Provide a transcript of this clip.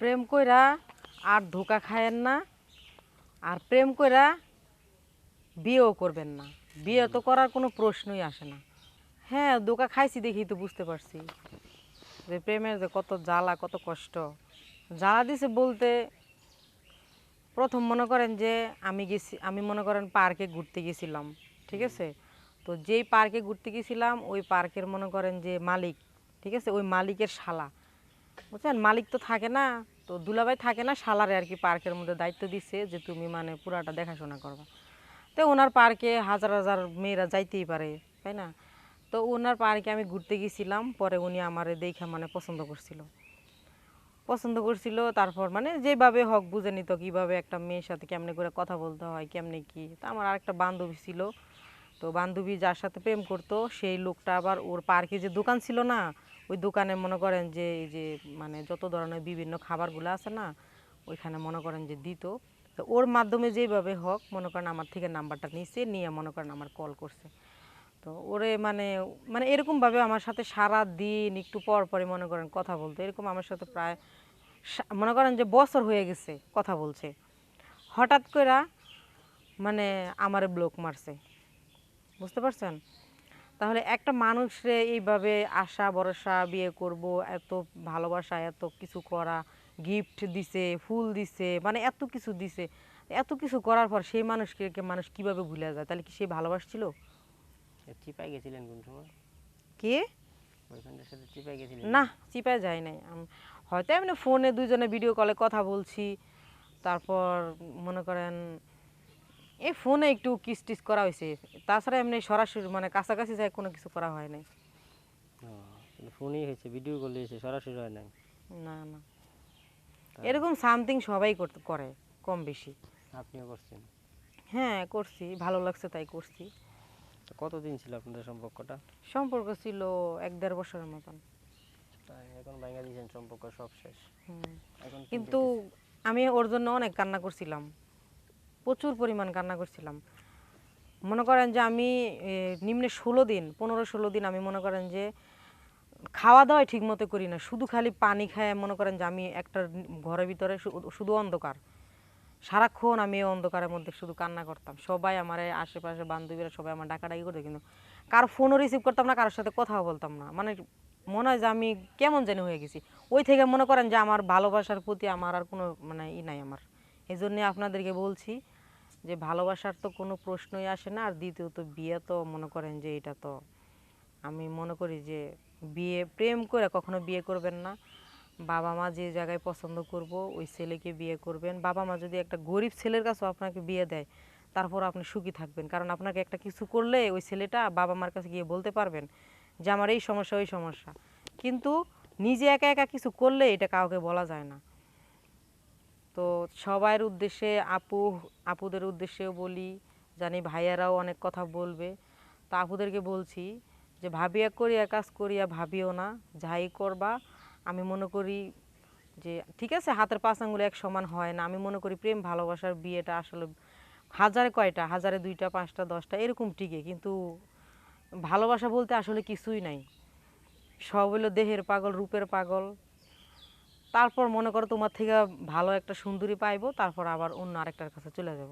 প্রেম কইরা আর ধোকা খায়েন না, আর প্রেম কইরা বিয়েও করবেন না। বিয়ে তো করার কোনো প্রশ্নই আসে না। হ্যাঁ ধোকা খাইছি দেখি তো বুঝতে পারছি যে প্রেমের যে কত জ্বালা, কত কষ্ট। জ্বালা দিছে বলতে প্রথম মনে করেন যে আমি গেছি, আমি মনে করেন পার্কে ঘুরতে গেছিলাম, ঠিক আছে? তো যেই পার্কে ঘুরতে গেছিলাম, ওই পার্কের মনে করেন যে মালিক, ঠিক আছে? ওই মালিকের শালা। বুঝছেন? মালিক তো থাকে না। তো দুলাভাই থাকে না, শালারে আর কি পার্কের মধ্যে দায়িত্ব দিচ্ছে যে তুমি মানে পুরাটা দেখাশোনা করবা। তো ওনার পার্কে হাজার হাজার মেয়েরা যাইতেই পারে, তাই না? তো ওনার পার্কে আমি ঘুরতে গেছিলাম, পরে উনি আমারে দেখে মানে পছন্দ করছিল। পছন্দ করছিল, তারপর মানে যেভাবে হোক বুঝে নিত কীভাবে একটা মেয়ের সাথে কেমনে করে কথা বলতে হয়, কেমনে কি। তা আমার আরেকটা বান্ধবী ছিল, তো বান্ধবী যার সাথে প্রেম করতো, সেই লোকটা আবার ওর পার্কে যে দোকান ছিল না ওই দোকানে মনে করেন যে, এই যে মানে যত ধরনের বিভিন্ন খাবারগুলো আছে না, ওইখানে মনে করেন যে দিত। তো ওর মাধ্যমে যেভাবে হোক, মনে করেন আমার থেকে নাম্বারটা নিছে, নিয়ে মনে করেন আমার কল করছে। তো ওরে মানে মানে এরকমভাবে আমার সাথে সারা দিন একটু পর পরে মনে করেন কথা বলতো। এরকম আমার সাথে প্রায় মনে করেন যে বছর হয়ে গেছে কথা বলছে। হঠাৎ করে মানে আমারে ব্লক মারছে। বুঝতে পারছেন? তাহলে একটা মানুষরে এইভাবে আশা ভরসা বিয়ে করব এত ভালোবাসা এত কিছু করা গিফট দিছে ফুল দিছে মানে এত কিছু দিছে এত কিছু করার পর সেই মানুষকে মানুষ কীভাবে ভুলে যায়? তাহলে কি সে ভালোবাসছিল? চিপাই গেছিলেন কোন সময়? কে? না চিপায় যায় নাই। হয়তো এমনি ফোনে দুজনে ভিডিও কলে কথা বলছি তারপর মনে করেন এই ফোনে একটু কিস টিস করা হয়েছে। তাছাড়া এমনি সরাসরি মানে কাছাকাছি যায় কোনো কিছু করা হয় নাই। ফোনই হয়েছে ভিডিও কল হয়েছে সরাসরি হয় নাই। না না। এরকম সামথিং সবাই করে কম বেশি। আপনিও করছেন? হ্যাঁ করছি ভালো লাগছে তাই করছি। কতদিন ছিল আপনাদের সম্পর্কটা? সম্পর্ক ছিল এক দেড় বছরের মতন। এখন ভাঙা দিয়েছেন সম্পর্ক সব শেষ। হুম। কিন্তু আমি ওর জন্য অনেক কান্না করছিলাম। প্রচুর পরিমাণ কান্না করছিলাম। মনে করেন যে আমি নিম্নে ষোলো দিন, পনেরো ষোলো দিন আমি মনে করেন যে খাওয়া দাওয়াই ঠিক মতো করি না, শুধু খালি পানি খায় মনে করেন যে আমি একটা ঘরের ভিতরে শুধু অন্ধকার। সারাক্ষণ আমি এই অন্ধকারের মধ্যে শুধু কান্না করতাম। সবাই আমার আশেপাশে বান্ধবীরা সবাই আমার ডাকাডাকি করতো, কিন্তু কারও ফোনও রিসিভ করতাম না, কারোর সাথে কথাও বলতাম না। মানে মনে হয় যে আমি কেমন জানি হয়ে গেছি। ওই থেকে মনে করেন যে আমার ভালোবাসার প্রতি আমার আর কোনো মানে ই নাই আমার। এই জন্যে আপনাদেরকে বলছি যে ভালোবাসার তো কোনো প্রশ্নই আসে না। আর দ্বিতীয়ত বিয়ে তো মনে করেন যে এটা তো আমি মনে করি যে বিয়ে প্রেম করে কখনো বিয়ে করবেন না। বাবা মা যে জায়গায় পছন্দ করব, ওই ছেলেকে বিয়ে করবেন। বাবা মা যদি একটা গরিব ছেলের কাছেও আপনাকে বিয়ে দেয়, তারপর আপনি সুখী থাকবেন। কারণ আপনাকে একটা কিছু করলে ওই ছেলেটা বাবা মার কাছে গিয়ে বলতে পারবেন যে আমার এই সমস্যা, ওই সমস্যা। কিন্তু নিজে একা একা কিছু করলে এটা কাউকে বলা যায় না। তো সবার উদ্দেশ্যে আপু, আপুদের উদ্দেশ্যেও বলি, জানি ভাইয়ারাও অনেক কথা বলবে। তো আপুদেরকে বলছি যে, ভাবিয়া করিয়া কাজ করিয়া ভাবিও না, যাই করবা, আমি মনে করি যে, ঠিক আছে, হাতের পাঁচ আঙুলে এক সমান হয় না, আমি মনে করি প্রেম, ভালোবাসার বিয়েটা আসলে হাজারে কয়টা, হাজারে দুইটা, পাঁচটা, দশটা, এরকম টিকে কিন্তু ভালোবাসা বলতে আসলে কিছুই নাই। সব হলো দেহের পাগল, রূপের পাগল তারপর মনে করো তোমার থেকে ভালো একটা সুন্দরী পাইবো, তারপর আবার অন্য আরেকটার কাছে চলে যাব।